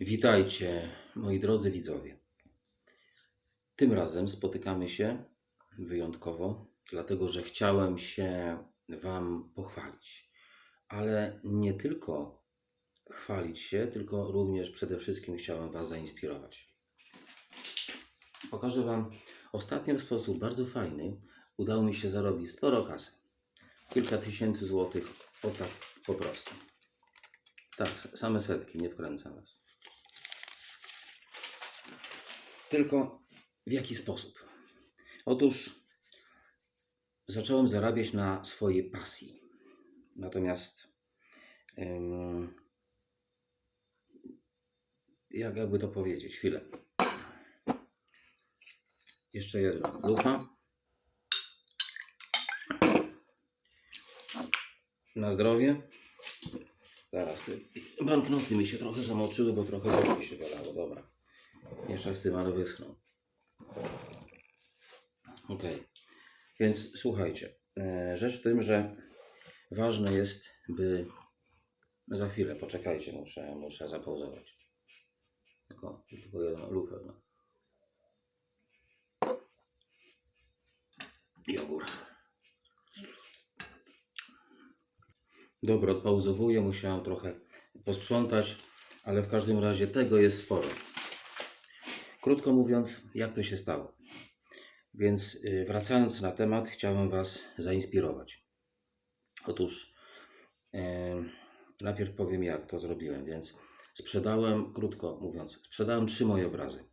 Witajcie, moi drodzy widzowie. Tym razem spotykamy się wyjątkowo, dlatego że chciałem się Wam pochwalić. Ale nie tylko chwalić się, tylko również przede wszystkim chciałem Was zainspirować. Pokażę Wam ostatnio w sposób bardzo fajny. Udało mi się zarobić sporo kasy. Kilka tysięcy złotych, o tak po prostu. Tak, same setki, nie wkręcam Was. Tylko w jaki sposób? Otóż zacząłem zarabiać na swojej pasji. Natomiast jak jakby to powiedzieć? Chwilę. Jeszcze jedno. Lufa. Na zdrowie. Zaraz, te banknoty mi się trochę zamoczyły, bo trochę wody się wylało. Dobra. Jeszcze z tym, ale wyschną. Ok. Więc słuchajcie. e, Rzecz w tym, że ważne jest, by. Za chwilę, poczekajcie, muszę, muszę zapauzować. Tylko, tylko jedną lufę. No. I. Dobra, odpauzowuję, musiałem trochę posprzątać, ale w każdym razie tego jest sporo. Krótko mówiąc, jak to się stało. Więc y, wracając na temat, chciałem Was zainspirować. Otóż e, najpierw powiem, jak to zrobiłem. Więc sprzedałem, krótko mówiąc, sprzedałem trzy moje obrazy.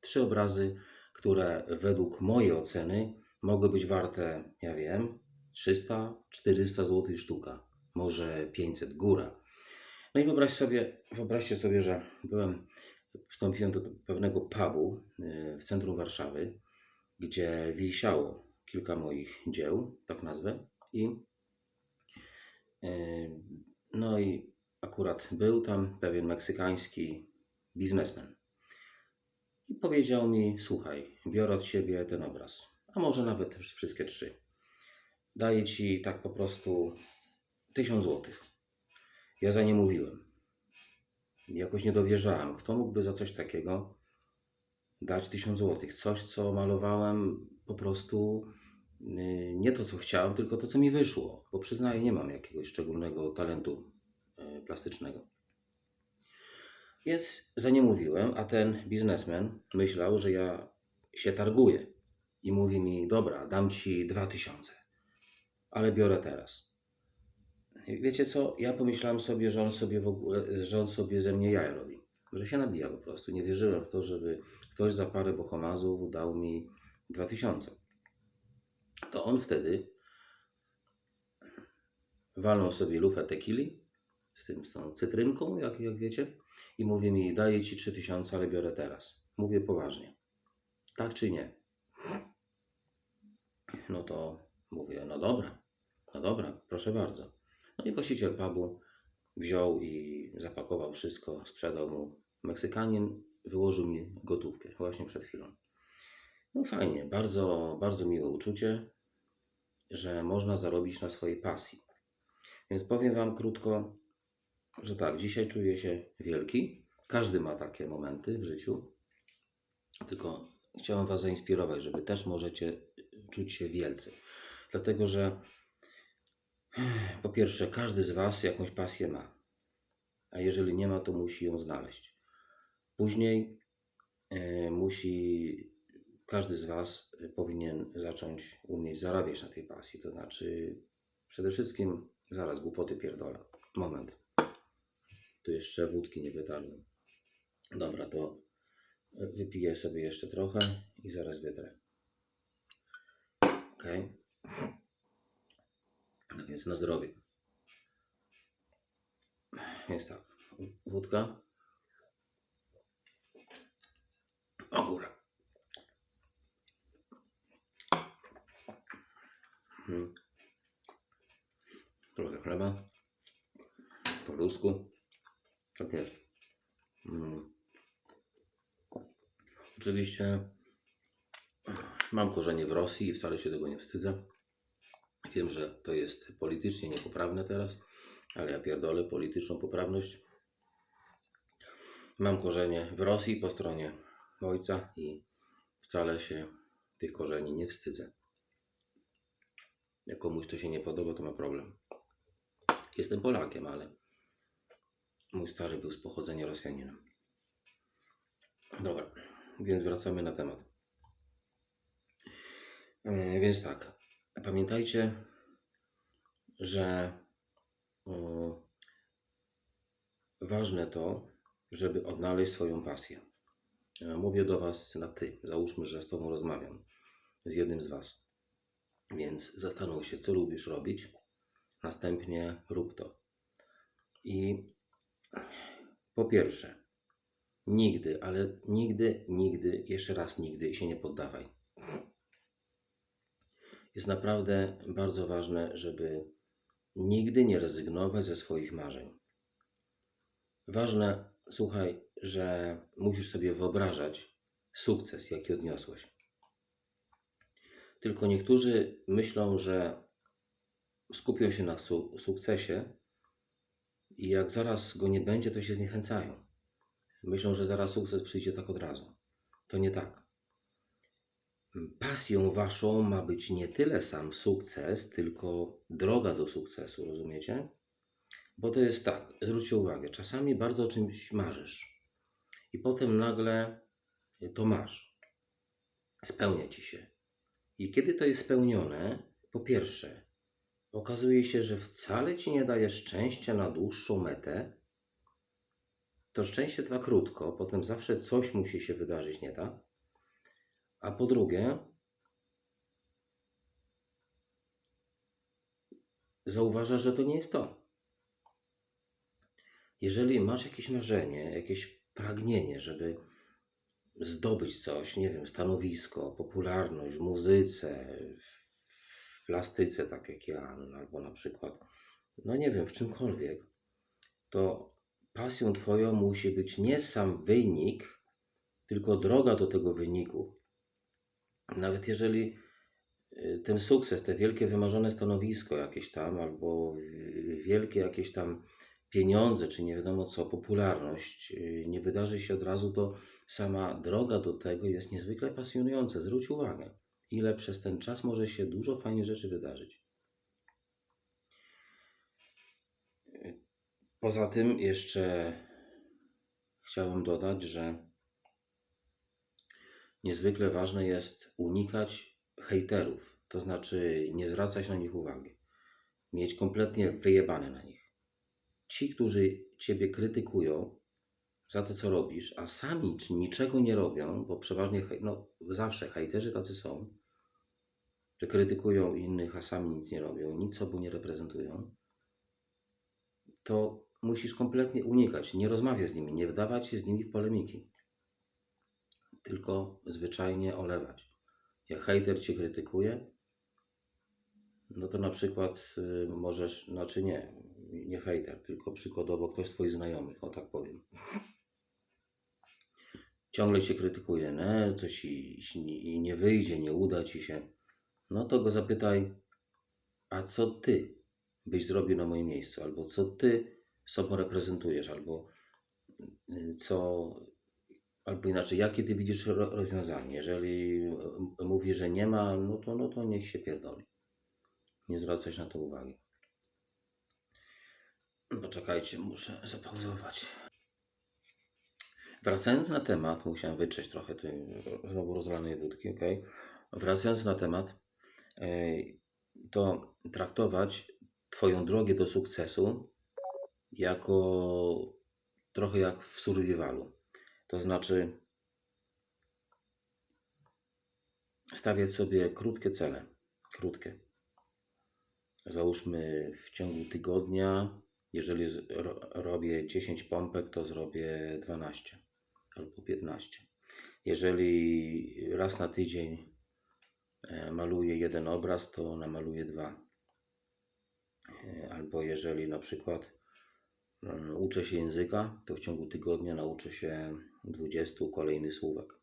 Trzy obrazy, które według mojej oceny mogły być warte, ja wiem, 300, 400 zł sztuka, może 500 góra. No i wyobraź sobie, wyobraźcie sobie, że byłem, wstąpiłem do pewnego pubu y, w centrum Warszawy, gdzie wisiało kilka moich dzieł, tak nazwę, i y, no i akurat był tam pewien meksykański biznesmen i powiedział mi, słuchaj, biorę od ciebie ten obraz, a może nawet wszystkie trzy. Daję ci tak po prostu tysiąc złotych. Ja za nie mówiłem. Jakoś nie dowierzałem. Kto mógłby za coś takiego dać tysiąc złotych? Coś, co malowałem po prostu yy, nie to, co chciałem, tylko to, co mi wyszło. Bo przyznaję, nie mam jakiegoś szczególnego talentu yy, plastycznego. Więc za nie mówiłem, a ten biznesmen myślał, że ja się targuję. I mówi mi, dobra, dam ci dwa tysiące, ale biorę teraz. Wiecie co? Ja pomyślałem sobie, że on sobie w ogóle, że on sobie ze mnie jaja robi. Że się nabija po prostu. Nie wierzyłem w to, żeby ktoś za parę bohomazów dał mi 2000. To on wtedy walnął sobie lufę tequili z tym, z tą cytrynką, jak, jak wiecie, i mówi mi, daję ci 3000, ale biorę teraz. Mówię poważnie. Tak czy nie? No to mówię, no dobra, no dobra, proszę bardzo. No i właściciel pubu wziął i zapakował wszystko, sprzedał mu. Meksykanin wyłożył mi gotówkę właśnie przed chwilą. No fajnie, bardzo, bardzo miłe uczucie, że można zarobić na swojej pasji. Więc powiem Wam krótko, że tak, dzisiaj czuję się wielki. Każdy ma takie momenty w życiu. Tylko chciałem Was zainspirować, żeby też możecie czuć się wielcy. Dlatego, że po pierwsze, każdy z Was jakąś pasję ma, a jeżeli nie ma, to musi ją znaleźć. Później e, musi, każdy z Was powinien zacząć umieć zarabiać na tej pasji. To znaczy, przede wszystkim, zaraz głupoty pierdolę. Moment. Tu jeszcze wódki nie wytarłem. Dobra, to wypiję sobie jeszcze trochę i zaraz wytrę. Okej. No więc na zdrowie. Więc tak, wódka. O. Hmm. Trochę chleba. Po rusku. Tak jest. Mm. Oczywiście mam korzenie w Rosji i wcale się tego nie wstydzę. Wiem, że to jest politycznie niepoprawne teraz, ale ja pierdolę polityczną poprawność. Mam korzenie w Rosji po stronie ojca i wcale się tych korzeni nie wstydzę. Jak komuś to się nie podoba, to ma problem. Jestem Polakiem, ale mój stary był z pochodzenia Rosjaninem. Dobra, więc wracamy na temat. E, Więc tak, pamiętajcie, że mm, ważne to, żeby odnaleźć swoją pasję. E, Mówię do Was na ty. Załóżmy, że z Tobą rozmawiam, z jednym z Was. Więc zastanów się, co lubisz robić. Następnie rób to. I po pierwsze, nigdy, ale nigdy, nigdy, jeszcze raz nigdy się nie poddawaj. Jest naprawdę bardzo ważne, żeby nigdy nie rezygnować ze swoich marzeń. Ważne, słuchaj, że musisz sobie wyobrażać sukces, jaki odniosłeś. Tylko niektórzy myślą, że skupią się na su- sukcesie i jak zaraz go nie będzie, to się zniechęcają. Myślą, że zaraz sukces przyjdzie tak od razu. To nie tak. Pasją waszą ma być nie tyle sam sukces, tylko droga do sukcesu, rozumiecie? Bo to jest tak, zwróćcie uwagę, czasami bardzo o czymś marzysz i potem nagle to masz. Spełnia ci się. I kiedy to jest spełnione, po pierwsze, okazuje się, że wcale ci nie daje szczęścia na dłuższą metę. To szczęście trwa krótko, potem zawsze coś musi się wydarzyć, nie tak? A po drugie, zauważasz, że to nie jest to. Jeżeli masz jakieś marzenie, jakieś pragnienie, żeby zdobyć coś, nie wiem, stanowisko, popularność w muzyce, w plastyce, tak jak ja, albo na przykład, no nie wiem, w czymkolwiek, to pasją Twoją musi być nie sam wynik, tylko droga do tego wyniku. Nawet jeżeli y, ten sukces, te wielkie wymarzone stanowisko jakieś tam, albo wielkie jakieś tam pieniądze, czy nie wiadomo co, popularność y, nie wydarzy się od razu, to sama droga do tego jest niezwykle pasjonująca. Zwróć uwagę, ile przez ten czas może się dużo fajnych rzeczy wydarzyć. Y, Poza tym jeszcze chciałem dodać, że niezwykle ważne jest unikać hejterów, to znaczy nie zwracać na nich uwagi, mieć kompletnie wyjebane na nich. Ci, którzy ciebie krytykują za to, co robisz, a sami niczego nie robią, bo przeważnie, no zawsze hejterzy tacy są, że krytykują innych, a sami nic nie robią, nic sobą nie reprezentują, to musisz kompletnie unikać, nie rozmawiać z nimi, nie wdawać się z nimi w polemiki, tylko zwyczajnie olewać. Jak hejter cię krytykuje, no to na przykład y, możesz, znaczy nie, nie hejter, tylko przykładowo ktoś z twoich znajomych, o tak powiem. Ciągle cię krytykuje, nie? coś i, i i nie wyjdzie, nie uda ci się. No to go zapytaj, a co ty byś zrobił na moim miejscu? Albo co ty sobą reprezentujesz? Albo y, co, albo inaczej, jakie ty widzisz ro- rozwiązanie? Jeżeli y, mówi, że nie ma, no to, no to niech się pierdoli. Nie zwracać na to uwagi. Poczekajcie, muszę zapauzować. Wracając na temat, musiałem wytrzeć trochę tej znowu rozlanej wódki, ok? Wracając na temat, ej, to traktować Twoją drogę do sukcesu jako trochę jak w survivalu. To znaczy stawiać sobie krótkie cele. Krótkie. Załóżmy w ciągu tygodnia, jeżeli robię 10 pompek, to zrobię 12 albo 15. Jeżeli raz na tydzień e, maluję jeden obraz, to namaluję dwa. E, Albo jeżeli na przykład uczę się języka, to w ciągu tygodnia nauczę się 20 kolejnych słówek.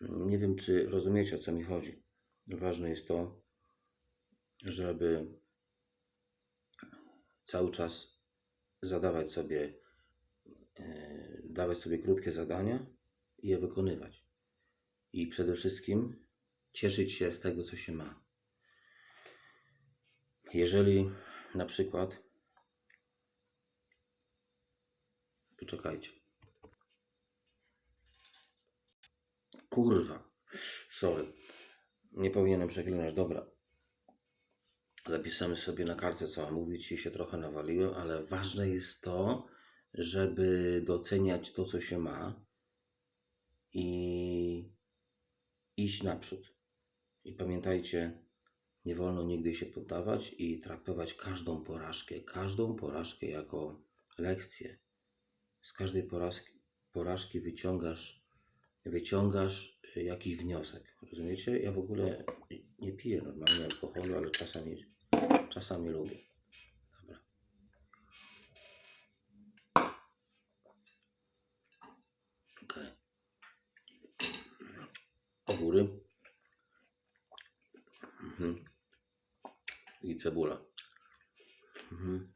Nie wiem, czy rozumiecie, o co mi chodzi. Ważne jest to, żeby cały czas zadawać sobie e, dawać sobie krótkie zadania i je wykonywać. I przede wszystkim cieszyć się z tego, co się ma. Jeżeli na przykład. Poczekajcie. Kurwa. Sorry. Nie powinienem przeklinać. Dobra. Zapiszemy sobie na kartce, co mam mówić i się trochę nawaliłem, ale ważne jest to, żeby doceniać to, co się ma i iść naprzód. I pamiętajcie, nie wolno nigdy się poddawać i traktować każdą porażkę, każdą porażkę jako lekcję. Z każdej porażki, porażki wyciągasz, wyciągasz y, jakiś wniosek. Rozumiecie? Ja w ogóle nie piję normalnie alkoholu, ale czasami, czasami lubię. Dobra. Okej. Ogóry. Mhm. I cebula. Mhm.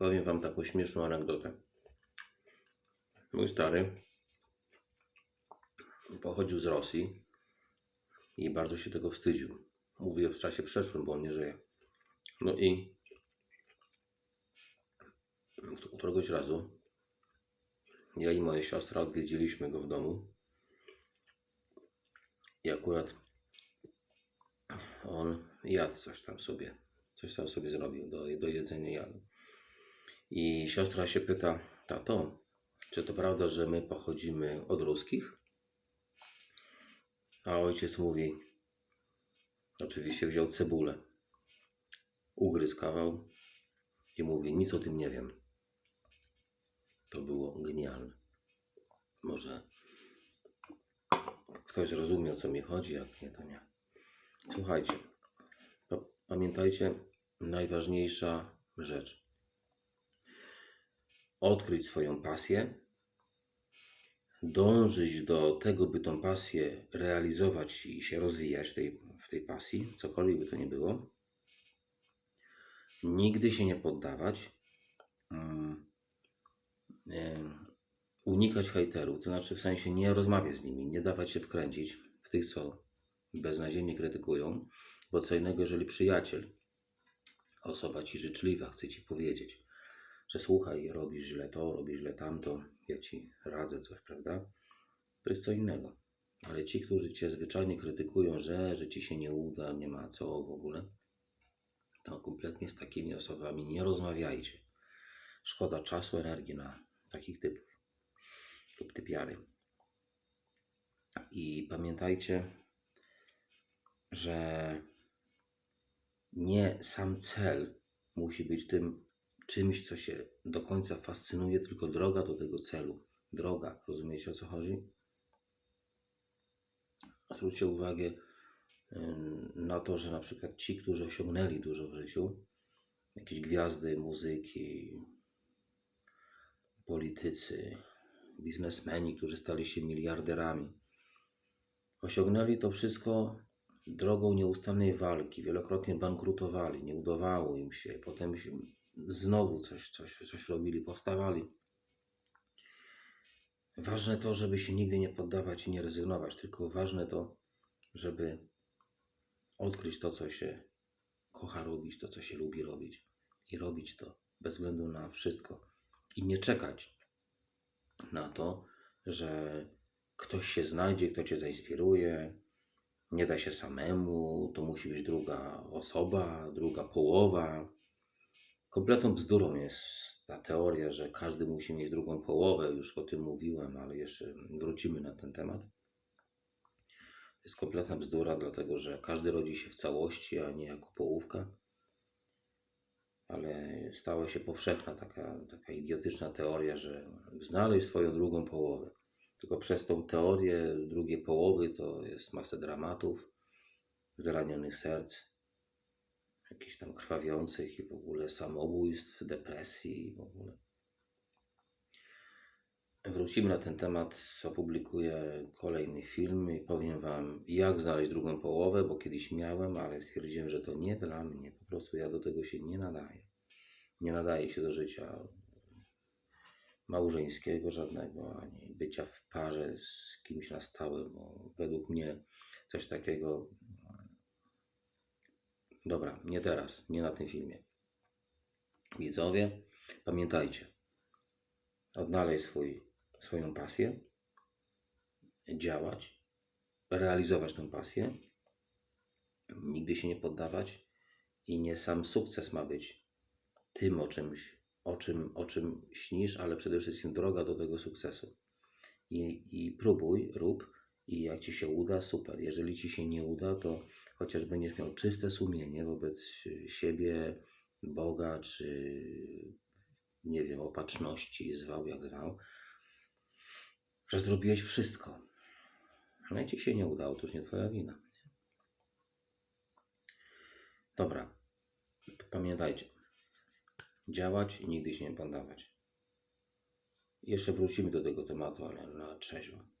Powiem Wam taką śmieszną anegdotę. Mój stary pochodził z Rosji i bardzo się tego wstydził. Mówię w czasie przeszłym, bo on nie żyje. No i któregoś razu ja i moja siostra odwiedziliśmy go w domu i akurat on jadł coś tam sobie, coś tam sobie zrobił, do, do jedzenia jadł. I siostra się pyta, tato, czy to prawda, że my pochodzimy od ruskich? A ojciec mówi, oczywiście wziął cebulę, ugryzł kawał i mówi, nic o tym nie wiem. To było genialne. Może ktoś rozumie, o co mi chodzi, jak nie, to nie. Słuchajcie, pa- pamiętajcie, najważniejsza rzecz. Odkryć swoją pasję, dążyć do tego, by tą pasję realizować i się rozwijać w tej, w tej pasji, cokolwiek by to nie było. Nigdy się nie poddawać. Mm, unikać hejterów, to znaczy w sensie nie rozmawiać z nimi, nie dawać się wkręcić w tych, co beznadziejnie krytykują, bo co innego, jeżeli przyjaciel, osoba ci życzliwa, chce ci powiedzieć, że słuchaj, robisz źle to, robisz źle tamto, ja ci radzę coś, prawda? To jest co innego. Ale ci, którzy cię zwyczajnie krytykują, że, że ci się nie uda, nie ma co w ogóle, to kompletnie z takimi osobami nie rozmawiajcie. Szkoda czasu, energii na takich typów lub typiary. I pamiętajcie, że nie sam cel musi być tym czymś, co się do końca fascynuje, tylko droga do tego celu. Droga, rozumiecie o co chodzi? Zwróćcie uwagę na to, że na przykład ci, którzy osiągnęli dużo w życiu, jakieś gwiazdy muzyki, politycy, biznesmeni, którzy stali się miliarderami. Osiągnęli to wszystko drogą nieustannej walki. Wielokrotnie bankrutowali, nie udawało im się. Potem znowu coś, coś, coś robili, powstawali. Ważne to, żeby się nigdy nie poddawać i nie rezygnować, tylko ważne to, żeby odkryć to, co się kocha robić, to, co się lubi robić i robić to bez względu na wszystko i nie czekać na to, że ktoś się znajdzie, kto cię zainspiruje. Nie da się samemu, to musi być druga osoba, druga połowa. Kompletną bzdurą jest ta teoria, że każdy musi mieć drugą połowę. Już o tym mówiłem, ale jeszcze wrócimy na ten temat. To jest kompletna bzdura, dlatego że każdy rodzi się w całości, a nie jako połówka ale stała się powszechna taka, taka idiotyczna teoria, że znaleźć swoją drugą połowę. Tylko przez tą teorię drugiej połowy to jest masę dramatów, zranionych serc, jakichś tam krwawiących i w ogóle samobójstw, depresji i w ogóle. Wrócimy na ten temat, opublikuję kolejny film i powiem Wam, jak znaleźć drugą połowę, bo kiedyś miałem, ale stwierdziłem, że to nie dla mnie. Po prostu ja do tego się nie nadaję. nie nadaje się do życia małżeńskiego żadnego, ani bycia w parze z kimś na stałe, bo według mnie coś takiego. Dobra, nie teraz, nie na tym filmie. Widzowie, pamiętajcie, odnaleźć swój, swoją pasję, działać, realizować tę pasję, nigdy się nie poddawać i nie sam sukces ma być tym, o czymś, o czym, o czym śnisz, ale przede wszystkim droga do tego sukcesu. I, I próbuj, rób i jak ci się uda, super. Jeżeli ci się nie uda, to chociaż będziesz miał czyste sumienie wobec siebie, Boga, czy nie wiem, opatrzności, zwał jak zwał, że zrobiłeś wszystko. No jak ci się nie udało, to już nie twoja wina. Dobra, pamiętajcie, działać i nigdy się nie poddawać. Jeszcze wrócimy do tego tematu, ale na trzeźwo.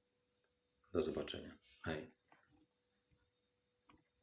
Do zobaczenia. Hej.